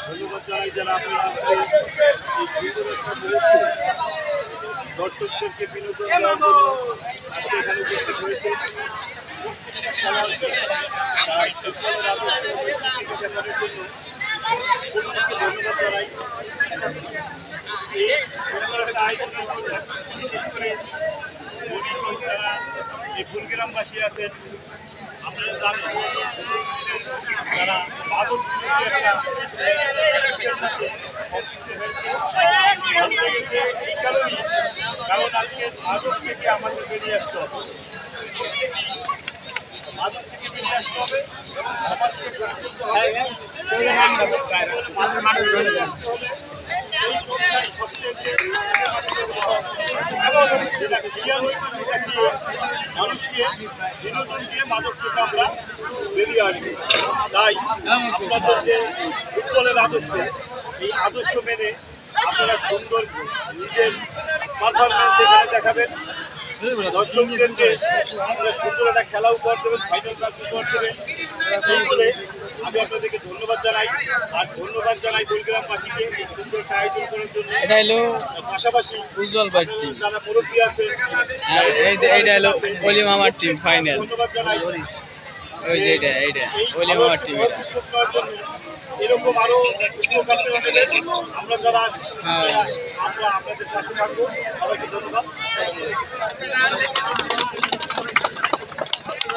ধন্যবাদ জানাই যারা আপনারা এই সুন্দর একটা মুহূর্তে দর্শকদেরকে বিনোদন দেওয়ার এই সুন্দর একটা আয়োজনের জন্য বিশেষ করে মনীষী যারা এই ফুলগ্রামবাসী আছেন। আপনারা জানেন যারা মাদক হয়েছে এই কারণেই কারণ আজকে থেকে আমাদের বেরিয়ে আসতে হবে। মাদক থেকে বেরিয়ে আসতে হবে এবং সমাজকে গড়ে তুলতে মাদক বেরিয়ে আসতে হবে এই কথাই সবচেয়ে যেটাকে রিয়াল দেখিয়ে মানুষকে বিনোদন দিয়ে মাদক থেকে আমরা বেরিয়ে আসব। তাই আপনাদের যে ফুটবলের আদর্শ, এই আদর্শ মেনে আপনারা সুন্দর নিজের পারফরমেন্স এখানে দেখাবেন। দর্শকদেরকে আপনারা সুন্দর একটা খেলা উপহার দেবেন ফাইনাল ম্যাচ উপহার দেবেন। এই বলে আপনাদেরকে ধন্যবাদ জানাই। আর ধন্যবাদ জানাই বলগ্রামবাসীকে সুন্দর একটা আয়োজন পাশাপাশি উজ্জ্বল টিম যারা মুরব্বী আছেন। আর এই যে- এইটা হলো অলি মামার টিম ফাইনাল ওই যে এইটা এইটা এই অলি মামার টিম এটা। এরকম আরও। আমরা যারা আছি হ্যাঁ। আমরা আপনাদের পাশে থাকব। সবাইকে ধন্যবাদ।